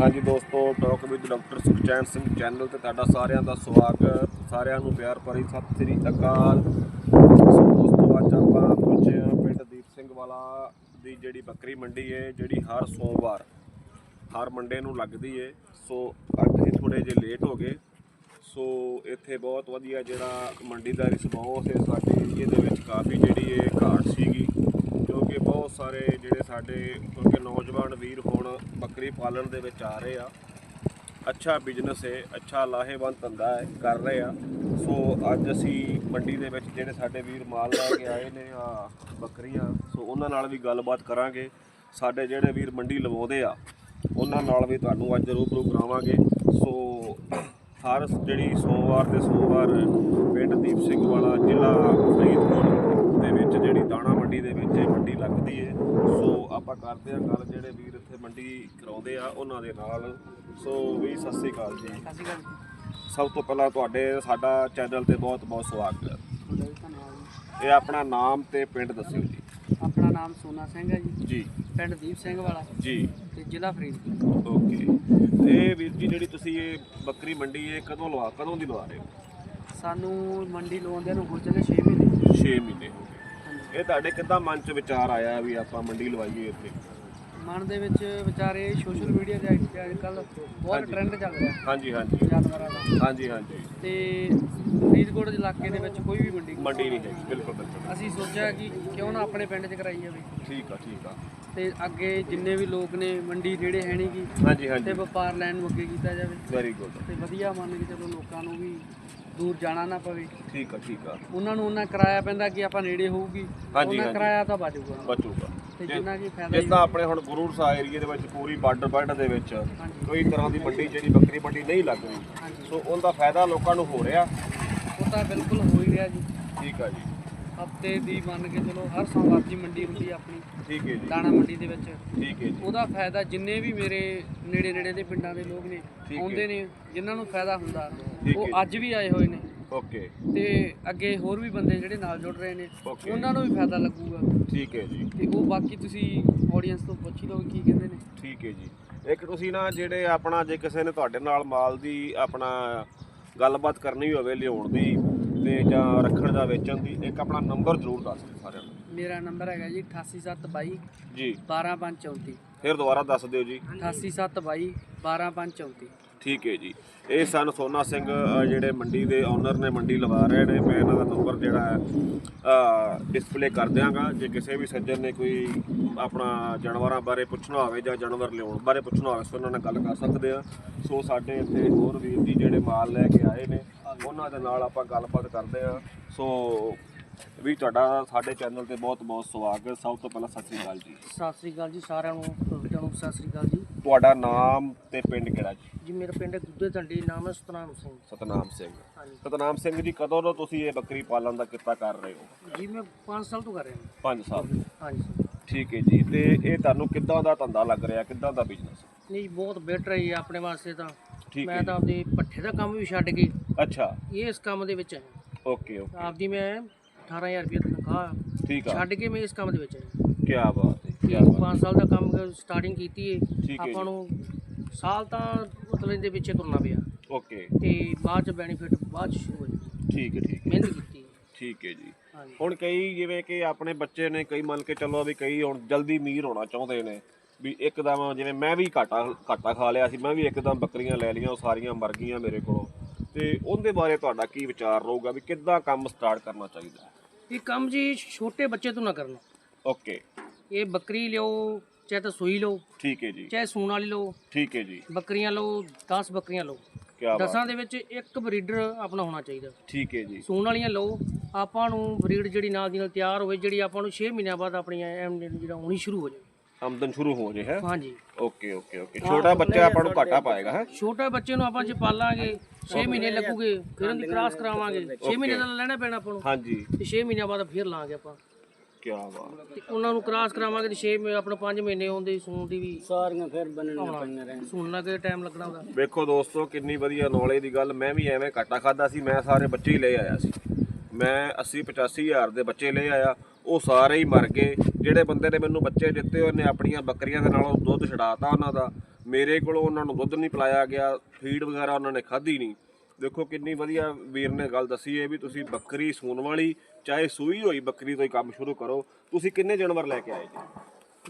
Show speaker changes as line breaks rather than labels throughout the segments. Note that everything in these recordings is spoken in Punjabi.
ਹਾਂਜੀ ਦੋਸਤੋ talk with doctor Sukhchain Singh channel ਤੇ ਤੁਹਾਡਾ ਸਾਰਿਆਂ ਦਾ ਸਵਾਗਤ। ਸਾਰਿਆਂ ਨੂੰ ਪਿਆਰ ਭਰੀ ਸਤਿ ਸ੍ਰੀ ਅਕਾਲ। ਸੋ ਦੋਸਤੋ, ਅੱਜ ਆਪਾਂ ਪਹੁੰਚੇ ਹਾਂ ਪਿੰਡ ਦੀਪ ਸਿੰਘ ਵਾਲਾ ਦੀ ਜਿਹੜੀ ਬੱਕਰੀ ਮੰਡੀ ਹੈ ਜਿਹੜੀ ਹਰ ਸੋਮਵਾਰ, ਹਰ ਮੰਡੇ ਨੂੰ ਲੱਗਦੀ ਹੈ ਸੋ ਅੱਜ ਹੀ ਥੋੜੇ ਜਿਹੇ ਲੇਟ ਹੋ ਗਏ। ਸੋ ਇੱਥੇ ਬਹੁਤ ਵਧੀਆ ਜਿਹੜਾ ਮੰਡੀ ਦਾ ਰਿਸਪੌਂਸ ਹੈ ਸਾਡੇ ਏਰੀਏ ਦੇ ਵਿੱਚ ਕਾਫੀ ਜਿਹੜੀ ਇਹ ਘਾਟ ਸੀਗੀ। ਕਿਉਂਕਿ ਬਹੁਤ ਸਾਰੇ ਜਿਹੜੇ ਸਾਡੇ, ਕਿਉਂਕਿ ਨੌਜਵਾਨ ਵੀਰ ਹੁਣ ਬੱਕਰੀ ਪਾਲਣ ਦੇ ਵਿੱਚ ਆ ਰਹੇ ਆ। ਅੱਛਾ ਬਿਜ਼ਨਸ ਹੈ ਅੱਛਾ ਲਾਹੇਵੰਦ ਧੰਦਾ ਹੈ ਕਰ ਰਹੇ ਆ। ਸੋ ਅੱਜ ਅਸੀਂ ਮੰਡੀ ਦੇ ਵਿੱਚ ਜਿਹੜੇ ਸਾਡੇ ਵੀਰ ਮਾਲ ਲੈ ਕੇ ਆਏ ਨੇ ਆ ਬੱਕਰੀਆਂ, ਸੋ ਉਹਨਾਂ ਨਾਲ ਵੀ ਗੱਲਬਾਤ ਕਰਾਂਗੇ। ਸਾਡੇ ਜਿਹੜੇ ਵੀਰ ਮੰਡੀ ਲਵਾਉਂਦੇ ਆ, ਉਹਨਾਂ ਨਾਲ ਵੀ ਤੁਹਾਨੂੰ ਅੱਜ ਰੂਬਰੂ ਕਰਾਵਾਂਗੇ। ਸੋ ਹਰ ਜਿਹੜੀ ਸੋਮਵਾਰ ਤੇ ਸੋਮਵਾਰ ਪਿੰਡ ਦੀਪ ਸਿੰਘ ਵਾਲਾ ਜ਼ਿਲ੍ਹਾ ਫਰੀਦਕੋਟ ਦੇ ਵਿੱਚ ਜਿਹੜੀ ਦਾਣਾ ਮੰਡੀ ਦੇ ਵਿੱਚ ਇਹ ਮੰਡੀ ਲੱਗਦੀ ਹੈ ਸੋ ਆਪਾਂ ਕਰਦੇ ਹਾਂ ਗੱਲ ਜਿਹੜੇ ਵੀਰ ਇੱਥੇ ਮੰਡੀ ਕਰਾਉਂਦੇ ਆ ਉਹਨਾਂ ਦੇ ਨਾਲ। ਸੋ ਵੀ ਸਤਿ ਸ੍ਰੀ ਅਕਾਲ ਜੀ।
ਸਤਿ ਸ਼੍ਰੀ ਅਕਾਲ
ਸਭ ਤੋਂ ਪਹਿਲਾਂ ਤੁਹਾਡੇ ਸਾਡਾ ਚੈਨਲ ਤੇ ਬਹੁਤ ਬਹੁਤ ਸਵਾਗਤ ਹੈ।
ਤੁਹਾਡਾ ਵੀ ਧੰਨਵਾਦ ਜੀ।
ਇਹ ਆਪਣਾ ਨਾਮ ਤੇ ਪਿੰਡ ਦੱਸਿਓ ਜੀ।
ਆਪਣਾ ਨਾਮ ਸੋਨਾ ਸਿੰਘ ਹੈ ਜੀ।
ਜੀ।
ਪਿੰਡ ਦੀਪ ਸਿੰਘ ਵਾਲਾ।
ਜੀ।
ਤੇ ਜ਼ਿਲ੍ਹਾ ਫਰੀਦਕੋਟ।
ਓਕੇ। ਇਹ ਵੀਰ ਜੀ ਜਿਹੜੀ ਤੁਸੀਂ ਇਹ ਬੱਕਰੀ ਮੰਡੀ ਇਹ ਕਦੋਂ ਲਵਾ ਕਦੋਂ ਦੀ ਲਵਾ ਰਹੇ ਹੋ?
ਸਾਨੂੰ ਮੰਡੀ ਲਵਾਉਂਦਿਆਂ ਨੂੰ ਹੋ ਚੱਲੇ 6 ਮਹੀਨੇ।
6 ਮਹੀਨੇ ਹੋ ਇਹ ਤੁਹਾਡੇ ਕਿੱਦਾਂ ਮਨ ਚ ਵਿਚਾਰ ਆਇਆ ਵੀ ਆਪਾਂ ਮੰਡੀ ਲਵਾਈਏ ਇੱਥੇ?
ਮਨ ਦੇ ਵਿੱਚ ਵਿਚਾਰੇ ਸੋਸ਼ਲ ਮੀਡੀਆ ਦੇ ਅੱਜ ਕੱਲ ਬਹੁਤ
ਹਾਂਜੀ।
ਟ੍ਰੈਂਡ ਚੱਲ ਰਿਹਾ।
ਹਾਂਜੀ ਹਾਂਜੀ।
ਜਾਨਵਰਾਂ ਦਾ।
ਹਾਂਜੀ ਹਾਂਜੀ।
ਤੇ ਫਰੀਦਕੋਟ ਦੇ ਇਲਾਕੇ ਦੇ ਵਿੱਚ ਕੋਈ ਵੀ ਮੰਡੀ।
ਮੰਡੀ ਨਹੀਂ ਹੈਗੀ ਬਿਲਕੁਲ ਬਿਲਕੁਲ।
ਅਸੀਂ ਸੋਚਿਆ ਕਿ ਕਿਉਂ ਨਾ ਆਪਣੇ ਪਿੰਡ 'ਚ ਕਰਾਈ ਜਾਵੇ
ਠੀਕ ਆ ਠੀਕ ਆ।
ਤੇ ਅੱਗੇ ਜਿੰਨੇ ਵੀ ਲੋਕ ਨੇ ਮੰਡੀ ਨੇੜੇ ਹੈ ਨਹੀਂ ਗੀ
ਹਾਂਜੀ
ਤੇ
ਹਾਂਜੀ
ਵਪਾਰ ਲੈਣ ਨੂੰ ਅੱਗੇ ਕੀਤਾ ਜਾਵੇ।
ਵੈਰੀ ਗੁੱਡ
ਤੇ ਵਧੀਆ ਮੰਨ ਕੇ ਚਲੋ ਲੋਕਾਂ ਨੂੰ ਵੀ ਦੂਰ ਜਾਣਾ ਨਾ ਪਵੇ।
ਠੀਕ ਆ ਠੀਕ ਆ।
ਉਹਨਾਂ ਨੂੰ ਉਹਨਾਂ ਕਿਰਾਇਆ ਪੈਂਦਾ ਕਿ ਆਪਾਂ ਨੇੜੇ ਹੋਊਗੀ।
ਹਾਂਜੀ,
ਉਹਨਾਂ
ਹਾਂਜੀ।
ਕਿਰਾਇਆ ਤਾਂ ਬਚੂਗਾ
ਬਚੂਗਾ
ਤੇ ਜਿੰਨਾ ਕੀ ਫਾਇਦਾ
ਜਿੱਦਾਂ ਆਪਣੇ ਹੁਣ ਗੁਰੂ ਸਾਹਿਬ ਏਰੀਏ ਦੇ ਵਿੱਚ ਪੂਰੀ ਬਾਰਡਰ ਬਾਰਡਰ ਦੇ ਵਿੱਚ ਕੋਈ ਤਰ੍ਹਾਂ ਦੀ ਮੰਡੀ ਜਿਹੜੀ ਬੱਕਰੀ ਮੰਡੀ ਨਹੀਂ ਲੱਗ ਰਹੀ।
ਹਾਂਜੀ।
ਸੋ ਉਹਦਾ ਫਾਇਦਾ ਲੋਕਾਂ ਨੂੰ ਹੋ ਰਿਹਾ।
ਉਹ ਤਾਂ ਬਿਲਕੁਲ ਹੋ ਹੀ ਰਿਹਾ ਜੀ।
ਠੀਕ ਆ ਜੀ।
ਹਫ਼ਤੇ ਦੀ ਮੰਨ ਕੇ ਚਲੋ ਹਰ ਸੋਮਵਾਰ ਦੀ ਮੰਡੀ ਹੁੰਦੀ ਆ ਆਪਣੀ।
ਠੀਕ ਹੈ ਜੀ।
ਦਾਣਾ ਮੰਡੀ ਦੇ ਵਿੱਚ।
ਠੀਕ ਹੈ ਜੀ।
ਉਹਦਾ ਫਾਇਦਾ ਜਿੰਨੇ ਵੀ ਮੇਰੇ ਨੇੜੇ ਨੇੜੇ ਦੇ ਪਿੰਡਾਂ ਦੇ ਲੋਕ ਨੇ
ਠੀਕ ਹੈ।
ਆਉਂਦੇ ਨੇ ਜਿਨ੍ਹਾਂ ਨੂੰ ਫਾਇਦਾ ਹੁੰਦਾ
ਠੀਕ ਹੈ
ਉਹ। ਅੱਜ ਵੀ ਆਏ ਹੋਏ ਨੇ।
ਓਕੇ।
ਤੇ ਅੱਗੇ ਹੋਰ ਵੀ ਬੰਦੇ ਜਿਹੜੇ ਨਾਲ ਜੁੜ ਰਹੇ ਨੇ
Okay.
ਉਹਨਾਂ ਨੂੰ ਵੀ ਫਾਇਦਾ ਲੱਗੂਗਾ।
ਠੀਕ ਹੈ ਜੀ।
ਤੇ ਉਹ ਬਾਕੀ ਤੁਸੀਂ ਆਡੀਅנס ਤੋਂ ਪੁੱਛ ਲਓ ਕੀ ਕਹਿੰਦੇ ਨੇ।
ਠੀਕ ਹੈ ਜੀ। ਇੱਕ ਤੁਸੀਂ ਨਾ ਜਿਹੜੇ ਆਪਣਾ ਜੇ ਕਿਸੇ ਨੇ ਤੁਹਾਡੇ ਨਾਲ ਮਾਲ ਦੀ ਆਪਣਾ ਗੱਲਬਾਤ ਕਰਨੀ ਹੋਵੇ ਲਿਆਉਣ ਦੀ ਤੇ ਜਾਂ ਰੱਖਣ ਦਾ ਵੇਚਣ ਦੀ ਇੱਕ ਆਪਣਾ ਨੰਬਰ ਜ਼ਰੂਰ ਦੱਸ ਦਿਓ ਸਾਰਿਆਂ ਨੂੰ।
ਮੇਰਾ ਨੰਬਰ ਹੈਗਾ ਜੀ 88722
ਜੀ।
12534
ਫਿਰ ਦੁਬਾਰਾ ਦੱਸ ਦਿਓ ਜੀ।
88722 12534
ਠੀਕ ਹੈ ਜੀ। ਇਹ ਸਨ ਸੋਨਾ ਸਿੰਘ ਜਿਹੜੇ ਮੰਡੀ ਦੇ ਓਨਰ ਨੇ ਮੰਡੀ ਲਵਾ ਰਹੇ ਨੇ। ਮੈਂ ਇਹਨਾਂ ਦਾ ਨੰਬਰ ਜਿਹੜਾ ਹੈ ਡਿਸਪਲੇ ਕਰ ਦਿਆਂਗਾ। ਜੇ ਕਿਸੇ ਵੀ ਸੱਜਣ ਨੇ ਕੋਈ ਆਪਣਾ ਜਾਨਵਰਾਂ ਬਾਰੇ ਪੁੱਛਣਾ ਹੋਵੇ ਜਾਂ ਜਾਨਵਰ ਲਿਆਉਣ ਬਾਰੇ ਪੁੱਛਣਾ ਹੋਵੇ ਸੋ ਉਹਨਾਂ ਨਾਲ ਗੱਲ ਕਰ ਸਕਦੇ ਆ ਸੋ ਸਾਡੇ ਇੱਥੇ ਹੋਰ ਵੀਰ ਜੀ ਜਿਹੜੇ ਮਾਲ ਲੈ ਕੇ ਆਏ ਨੇ, ਉਹਨਾਂ ਦੇ ਨਾਲ ਆਪਾਂ ਗੱਲਬਾਤ ਕਰਦੇ ਆ ਸੋ ਵੀ ਤੁਹਾਡਾ ਸਾਡੇ ਚੈਨਲ ਤੇ ਬਹੁਤ ਬਹੁਤ ਸਵਾਗਤ। ਸਭ ਤੋਂ ਪਹਿਲਾਂ ਸਤਿ ਸ੍ਰੀ ਅਕਾਲ ਜੀ।
ਸਤਿ ਸ੍ਰੀ ਅਕਾਲ ਜੀ ਸਾਰਿਆਂ ਨੂੰ ਤੁਹਾਡਾ ਨੂੰ ਸਤਿ ਸ੍ਰੀ ਅਕਾਲ ਜੀ।
ਤੁਹਾਡਾ ਨਾਮ ਤੇ ਪਿੰਡ ਕਿਹੜਾ ਜੀ?
ਜੀ ਮੇਰਾ ਪਿੰਡ ਗੁੱਦੇ ਢੰਡੀ ਨਾਮ ਹੈ ਸਤਨਾਮ ਸਿੰਘ।
ਸਤਨਾਮ ਸਿੰਘ।
ਹਾਂਜੀ।
ਸਤਨਾਮ ਸਿੰਘ ਜੀ ਕਦੋਂ ਤੋਂ ਤੁਸੀਂ ਇਹ ਬੱਕਰੀ ਪਾਲਣ ਦਾ ਕਿੱਤਾ ਕਰ ਰਹੇ ਹੋ?
ਜੀ ਮੈਂ 5 ਸਾਲ ਤੋਂ ਕਰ ਰਿਹਾ
5 ਸਾਲ।
ਹਾਂਜੀ। ਸਰ
ਠੀਕ ਹੈ ਜੀ ਤੇ ਇਹ ਤੁਹਾਨੂੰ ਕਿੱਦਾਂ ਦਾ ਧੰਦਾ ਲੱਗ ਰਿਹਾ ਕਿੱਦਾਂ ਦਾ ਬਿਜ਼ਨਸ
ਨਹੀਂ ਬਹੁਤ ਬੈਟਰ ਹੈ ਆਪਣੇ ਵਾਸਤੇ ਤਾਂ।
ਠੀਕ
ਮੈਂ
ਹੈ
ਤਾਂ ਆਪਦੇ ਪੱਠੇ ਦਾ ਕੰਮ ਵੀ ਛੱਡ ਕੇ
ਅੱਛਾ।
ਇਹ ਇਸ ਕੰਮ ਦੇ ਵਿੱਚ ਹੈ।
Okay okay.
ਆਪਦੀ ਮੈਂ 18000 ਰੁਪਏ ਤਨਖਾਹ
ਠੀਕ ਆ।
ਛੱਡ ਕੇ ਮੈਂ ਇਸ ਕੰਮ ਦੇ ਵਿੱਚ
ਕੀ ਬਾਤ ਹੈ ਕੀ ਬਾਤ
5 ਸਾਲ ਦਾ ਕੰਮ ਸਟਾਰਟਿੰਗ ਕੀਤੀ ਹੈ ਆਪਾਂ ਨੂੰ ਸਾਲ ਤਾਂ ਮਤਲਬ ਇਹਦੇ ਪਿੱਛੇ ਤੁਰਨਾ ਪਿਆ।
ਓਕੇ।
ਤੇ ਬਾਅਦ ਚ ਬੈਨੀਫਿਟ ਬਾਅਦ ਚ ਸ਼ੁਰੂ ਹੋਈ
ਠੀਕ ਹੈ ਠੀਕ ਹੈ।
ਮਿਹਨਤ ਕੀਤੀ
ਠੀਕ ਹੈ ਜੀ। ਹੁਣ ਕਈ ਜਿਵੇਂ ਕਿ ਆਪਣੇ ਬੱਚੇ ਨੇ ਕਈ ਮੰਨ ਕੇ ਚੱਲੋ ਵੀ ਕਈ ਹੁਣ ਜਲਦੀ ਅਮੀਰ ਹੋਣਾ ਚਾਹੁੰਦੇ ਨੇ ਵੀ ਇੱਕਦਮ ਜਿਵੇਂ ਮੈਂ ਵੀ ਘਾਟਾ ਘਾਟਾ ਖਾ ਲਿਆ ਸੀ ਮੈਂ ਵੀ ਇੱਕਦਮ ਬੱਕਰੀਆਂ ਲੈ ਲਈਆਂ ਉਹ ਸਾਰੀਆਂ ਮਰ ਗਈਆਂ ਮੇਰੇ ਕੋਲੋਂ। ਤੇ ਉਹਦੇ ਬਾਰੇ ਤੁਹਾਡਾ ਕੀ ਵਿਚਾਰ ਰਹੂਗਾ ਵੀ ਕਿੱਦਾਂ ਕੰਮ ਸਟਾਰਟ ਕਰਨਾ ਚਾਹੀਦਾ ਹੈ?
ਇਹ ਕੰਮ ਜੀ ਛੋਟੇ ਬੱਚੇ ਤੋਂ ਨਾ ਕਰਨਾ।
ਓਕੇ।
ਇਹ ਬੱਕਰੀ ਲਿਓ ਚਾਹੇ ਤਾਂ ਸੂਈ ਲਓ
ਠੀਕ ਹੈ ਜੀ।
ਚਾਹੇ ਸੂਣ ਵਾਲੀ ਲਓ
ਠੀਕ ਹੈ ਜੀ।
ਬੱਕਰੀਆਂ ਲਓ 10 ਬੱਕਰੀਆਂ ਲਓ।
ਬਾਤ।
ਦਸਾਂ ਦੇ ਵਿੱਚ ਇੱਕ ਬਰੀਡਰ ਆਪਣਾ ਹੋਣਾ ਚਾਹੀਦਾ।
ਠੀਕ ਹੈ ਜੀ।
ਸੂਣ ਵਾਲੀਆਂ ਲਓ ਆਪਾਂ ਨੂੰ ਬਰੀਡ ਜਿਹੜੀ ਨਾਲ ਦੀ ਨਾਲ ਤਿਆਰ ਹੋਵੇ ਜਿਹੜੀ ਆਪਾਂ ਨੂੰ 6 ਮਹੀਨਿਆਂ ਬਾਅਦ ਆਪਣੀ ਐਮ ਜਿਹੜਾ ਹੋਣੀ ਸ਼ੁਰੂ ਹੋ ਜਾਏ
ਆਮਦਨ ਸ਼ੁਰੂ ਹੋ ਜੇ ਹੈ।
ਹਾਂਜੀ।
Okay okay okay. ਛੋਟਾ ਬੱਚਾ ਆਪਾਂ ਨੂੰ ਘਾਟਾ ਪਾਏਗਾ ਹੈ।
ਛੋਟੇ ਬੱਚੇ ਨੂੰ ਆਪਾਂ ਜੇ ਪਾਲਾਂਗੇ 6 ਮਹੀਨੇ ਲੱਗੂਗੇ ਫਿਰ ਉਹਦੀ ਕ੍ਰਾਸ ਕਰਾਵਾਂਗੇ। 6 ਮਹੀਨੇ ਦਾ ਲੈਣਾ ਪੈਣਾ ਆਪਾਂ ਨੂੰ।
ਹਾਂਜੀ।
ਤੇ 6 ਮਹੀਨਿਆਂ ਬਾਅਦ ਫਿਰ ਲਾਂਗੇ ਆਪਾਂ।
ਕੀ ਬਾਤ।
ਤੇ ਉਹਨਾਂ ਨੂੰ ਕ੍ਰਾਸ ਕਰਾਵਾਂਗੇ ਤੇ 6 ਮਹੀਨੇ ਆਪਣਾ 5 ਮਹੀਨੇ ਆਉਂਦੇ ਸੂਣ ਦੀ ਵੀ।
ਸਾਰੀਆਂ ਫਿਰ ਬਣਨੀਆਂ ਪਈਆਂ ਰਹਿਣ।
ਸੂਣ ਲੱਗੇ ਟਾਈਮ ਲੱਗਣਾ ਉਹਦਾ?
ਵੇਖੋ ਦੋਸਤੋ ਕਿੰਨੀ ਵਧੀਆ ਨੌਲੇਜ ਦੀ ਗੱਲ। ਮੈਂ ਵੀ ਐਵੇਂ ਘਾਟਾ ਖਾਦਾ ਸੀ ਮੈਂ ਸਾਰੇ ਬੱਚੇ ਹੀ ਲੈ ਆਇਆ ਸੀ। ਮੈਂ 80 85 ਹਜ਼ਾਰ ਦੇ ਬੱਚੇ ਲੈ ਆਇਆ। ਉਹ ਸਾਰੇ ਹੀ ਮਰ ਗਏ। ਜਿਹੜੇ ਬੰਦੇ ਨੇ ਮੈਨੂੰ ਬੱਚੇ ਦਿੱਤੇ ਉਹਨੇ ਆਪਣੀਆਂ ਬੱਕਰੀਆਂ ਦੇ ਨਾਲੋਂ ਦੁੱਧ ਛਡਾਤਾ ਉਹਨਾਂ ਦਾ। ਮੇਰੇ ਕੋਲੋਂ ਉਹਨਾਂ ਨੂੰ ਦੁੱਧ ਨਹੀਂ ਪਿਲਾਇਆ ਗਿਆ ਫੀਡ ਵਗੈਰਾ ਉਹਨਾਂ ਨੇ ਖਾਧੀ ਨਹੀਂ। ਦੇਖੋ ਕਿੰਨੀ ਵਧੀਆ ਵੀਰ ਨੇ ਗੱਲ ਦੱਸੀ ਹੈ ਵੀ ਤੁਸੀਂ ਬੱਕਰੀ ਸੂਣ ਵਾਲੀ ਚਾਹੇ ਸੂਈ ਹੋਈ ਬੱਕਰੀ ਤੋਂ ਹੀ ਕੰਮ ਸ਼ੁਰੂ ਕਰੋ ਤੁਸੀਂ ਕਿੰਨੇ ਜਾਨਵਰ ਲੈ ਕੇ ਆਏ ਜੀ?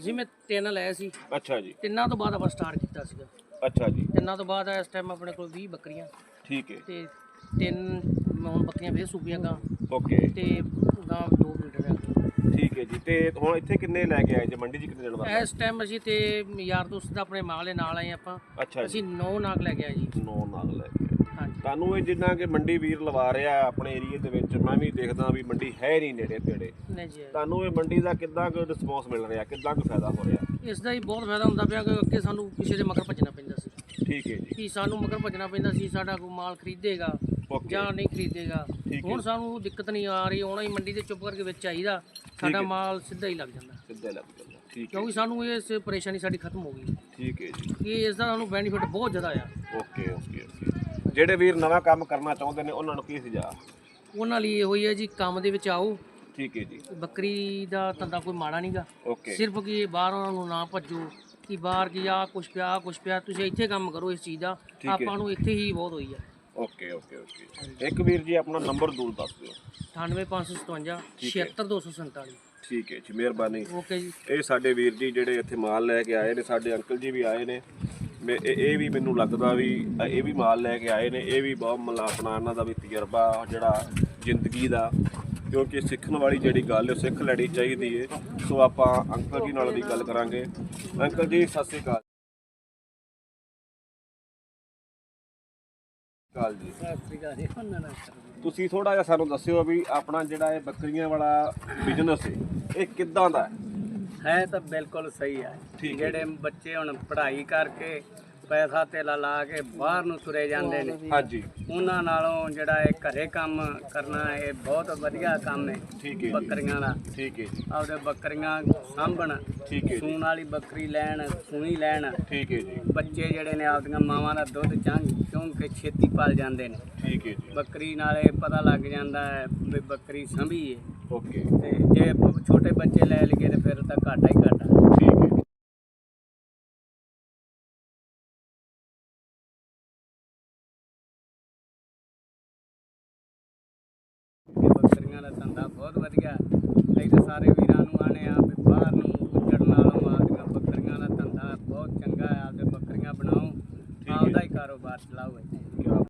ਜੀ ਮੈਂ ਤਿੰਨ ਲਏ ਸੀ।
ਅੱਛਾ ਜੀ।
ਤਿੰਨਾਂ ਤੋਂ ਬਾਅਦ ਆਪਾਂ ਸਟਾਰਟ ਕੀਤਾ ਸੀਗਾ।
ਅੱਛਾ ਜੀ।
ਤਿੰਨਾਂ ਤੋਂ ਬਾਅਦ ਇਸ ਟਾਈਮ ਆਪਣੇ ਕੋਲ 20 ਬੱਕਰੀਆਂ।
ਠੀਕ ਹੈ।
ਤੇ ਤਿੰਨ ਹੁਣ ਬੱਕਰੀਆਂ ਫੇਰ ਸੂਪੀਆਂ ਗਾਂ।
ਓਕੇ।
ਤੇ ਗਾਂ ਦੋ
ਜੀ। ਤੇ ਹੁਣ ਇੱਥੇ ਕਿੰਨੇ ਲੈ ਕੇ ਆਏ ਜੀ? ਮੰਡੀ 'ਚ ਕਿੰਨੇ ਜਾਨਵਰ
ਇਸ ਟਾਈਮ ਅਸੀਂ ਤੇ ਯਾਰ ਦੋਸਤ ਦਾ ਆਪਣੇ ਮਾਲ ਦੇ ਨਾਲ ਆਏ ਆਪਾਂ।
ਅੱਛਾ ਜੀ।
ਅਸੀਂ 9 ਨਾਗ ਲੈ ਕੇ ਆਏ ਜੀ।
ਨੌ ਨਾਲ ਲੈ ਕੇ
ਹਾਂਜੀ।
ਤੁਹਾਨੂੰ ਇਹ ਜਿੰਨਾ ਕਿ ਮੰਡੀ ਵੀਰ ਲਵਾ ਰਿਹਾ ਆਪਣੇ ਏਰੀਏ ਦੇ ਵਿੱਚ ਮੈਂ ਵੀ ਦੇਖਦਾ ਵੀ ਮੰਡੀ ਹੈ ਨਹੀਂ ਨੇੜੇ ਤੇੜੇ।
ਨਹੀਂ ਜੀ।
ਤੁਹਾਨੂੰ ਇਹ ਮੰਡੀ ਦਾ ਕਿੱਦਾਂ ਕੁ ਰਿਸਪੌਂਸ ਮਿਲ ਰਿਹਾ? ਕਿੱਦਾਂ ਕੁ ਫਾਇਦਾ ਹੋ ਰਿਹਾ?
ਇਸ ਦਾ ਹੀ ਬਹੁਤ ਫਾਇਦਾ ਹੁੰਦਾ ਪਿਆ ਕਿ ਅੱਗੇ ਸਾਨੂੰ ਕਿਸੇ ਦੇ ਮਗਰ ਭੱਜਣਾ ਪੈਂਦਾ ਸੀ।
ਠੀਕ ਹੈ ਜੀ।
ਕਿ ਸਾਨੂੰ ਮਗਰ ਭੱਜਣਾ ਪੈਂਦਾ ਸੀ ਸਾਡਾ ਕੋਈ ਮਾਲ ਖਰੀਦੇਗਾ।
ਓਕੇ
ਜਾਂ ਨਹੀਂ ਖਰੀਦੇਗਾ।
ਠੀਕ ਹੈ।
ਹੁਣ ਸਾਨੂੰ ਦਿੱਕਤ ਨਹੀਂ ਆ ਰਹੀ ਆਉਣਾ ਹੀ ਮੰਡੀ ਦੇ ਚੁੱਪ ਕਰਕੇ ਵਿੱਚ ਆਈਦਾ ਸਾਡਾ
ਹੈ।
ਮਾਲ ਸਿੱਧਾ ਹੀ ਲੱਗ ਜਾਂਦਾ।
ਸਿੱਧਾ ਲੱਗ ਜਾਂਦਾ ਠੀਕ ਹੈ
ਕਿਉਂਕਿ ਸਾਨੂੰ ਇਸ ਪਰੇਸ਼ਾਨੀ ਸਾਡੀ ਖਤਮ ਹੋ ਗਈ।
ਠੀਕ ਹੈ ਜੀ।
ਕਿ ਇਸ ਦਾ ਸਾਨੂੰ ਬੈਨੀਫਿਟ ਬਹੁਤ ਜ਼ਿਆਦਾ ਆ।
Okay okay okay. ਜਿਹੜੇ ਵੀਰ ਨਵਾਂ ਕੰਮ ਕਰਨਾ ਚਾਹੁੰਦੇ ਨੇ ਉਹਨਾਂ ਨੂੰ ਕੀ ਸੁਝਾਅ?
ਉਹਨਾਂ ਲਈ ਇਹੋ ਹੀ ਹੈ ਜੀ ਕੰਮ ਦੇ ਵਿੱਚ ਆਓ।
ਠੀਕ ਹੈ ਜੀ।
ਬੱਕਰੀ ਦਾ ਧੰਦਾ ਕੋਈ ਮਾੜਾ ਨਹੀਂਗਾ
ਓਕੇ।
ਸਿਰਫ ਕਿ ਬਾਹਰ ਉਹਨਾਂ ਨੂੰ ਨਾ ਭੱਜੋ ਕਿ ਬਾਹਰ ਕੀ ਆ ਕੁਛ ਪਿਆ ਆਹ ਕੁਛ ਪਿਆ ਤੁਸੀਂ ਇੱਥੇ ਕੰਮ ਕਰੋ ਇਸ ਚੀਜ਼ ਦਾ।
ਹੈ।
ਆਪਾਂ ਨੂੰ ਇੱਥੇ ਹੀ ਬਹੁਤ ਹੋਈ ਆ।
Okay okay okay. ਇੱਕ ਵੀਰ ਜੀ ਆਪਣਾ ਨੰਬਰ ਦੂਰ ਦੱਸ ਦਿਓ।
98557 76247
ਠੀਕ ਹੈ। ਜੀ ਮਿਹਰਬਾਨੀ।
ਓਕੇ ਜੀ।
ਇਹ ਸਾਡੇ ਵੀਰ ਜੀ ਜਿਹੜੇ ਇੱਥੇ ਮਾਲ ਲੈ ਕੇ ਆਏ ਨੇ ਸਾਡੇ ਅੰਕਲ ਜੀ ਵੀ ਆਏ ਨੇ। ਮੈਂ ਇਹ ਵੀ ਮੈਨੂੰ ਲੱਗਦਾ ਵੀ ਇਹ ਵੀ ਮਾਲ ਲੈ ਕੇ ਆਏ ਨੇ। ਇਹ ਵੀ ਬਹੁਤ ਮਤਲਬ ਆਪਣਾ ਇਹਨਾਂ ਦਾ ਵੀ ਤਜਰਬਾ ਜਿਹੜਾ ਜ਼ਿੰਦਗੀ ਦਾ। ਕਿਉਂਕਿ ਸਿੱਖਣ ਵਾਲੀ ਜਿਹੜੀ ਗੱਲ ਹੈ ਸਿੱਖ ਲੈਣੀ ਚਾਹੀਦੀ ਹੈ। ਸੋ ਆਪਾਂ ਅੰਕਲ ਜੀ ਨਾਲ ਵੀ ਗੱਲ ਕਰਾਂਗੇ। ਅੰਕਲ ਜੀ ਸਤਿ ਸ਼੍ਰੀ ਅਕਾਲ। ਕਾਲ ਜੀ।
ਸਤਿ ਸ੍ਰੀ ਅਕਾਲ ਜੀ
ਤੁਸੀਂ ਥੋੜਾ ਜਿਹਾ ਸਾਨੂੰ ਦੱਸਿਓ ਵੀ ਆਪਣਾ ਜਿਹੜਾ ਇਹ ਬੱਕਰੀਆਂ ਵਾਲਾ ਬਿਜ਼ਨਸ ਹੈ ਇਹ ਕਿੱਦਾਂ ਦਾ ਹੈ?
ਹੈ ਤਾਂ ਬਿਲਕੁਲ ਸਹੀ ਹੈ।
ਠੀਕ ਹੈ
ਜਿਹੜੇ ਬੱਚੇ ਹੁਣ ਪੜ੍ਹਾਈ ਕਰਕੇ ਪੈਸਾ ਧੇਲਾ ਲਾ ਕੇ ਬਾਹਰ ਨੂੰ ਤੁਰੇ ਜਾਂਦੇ ਨੇ
ਹਾਂਜੀ
ਉਹਨਾਂ ਨਾਲੋਂ ਜਿਹੜਾ ਇਹ ਘਰੇ ਕੰਮ ਕਰਨਾ ਇਹ ਬਹੁਤ ਵਧੀਆ ਕੰਮ ਹੈ
ਠੀਕ ਹੈ ਜੀ।
ਬੱਕਰੀਆਂ ਦਾ
ਠੀਕ ਹੈ ਜੀ।
ਆਪਦੇ ਬੱਕਰੀਆਂ ਸਾਂਭਣ
ਠੀਕ ਹੈ ਜੀ।
ਸੂਣ ਵਾਲੀ ਬੱਕਰੀ ਲੈਣ ਸੂਈ ਲੈਣ।
ਠੀਕ ਹੈ ਜੀ।
ਬੱਚੇ ਜਿਹੜੇ ਨੇ ਆਪਦੀਆਂ ਮਾਵਾਂ ਦਾ ਦੁੱਧ ਚੰਗ ਚੁੰਘ ਕੇ ਛੇਤੀ ਪਲ ਜਾਂਦੇ ਨੇ।
ਠੀਕ ਹੈ ਜੀ।
ਬੱਕਰੀ ਨਾਲੇ ਪਤਾ ਲੱਗ ਜਾਂਦਾ ਹੈ ਵੀ ਬੱਕਰੀ ਸੰਭੀ ਹੈ
ਓਕੇ।
ਤੇ ਜੇ ਛੋਟੇ ਬੱਚੇ ਲੈ ਲਈਏ ਤੇ ਫਿਰ ਤਾਂ ਘਾਟਾ ਹੀ ਘਾਟਾ।
ਠੀਕ ਹੈ ਜੀ।
ਇਹ ਬੱਕਰੀਆਂ ਦਾ ਧੰਦਾ ਬਹੁਤ ਵਧੀਆ। ਤਾਂ ਸਾਰੇ ਵੀਰਾਂ ਨੂੰ ਆਣੇ ਆ ਵੀ ਬਾਹਰ ਨੂੰ ਉੱਜੜ ਨਾਲੋਂ ਆਪਦੀਆਂ ਬੱਕਰੀਆਂ ਦਾ ਧੰਦਾ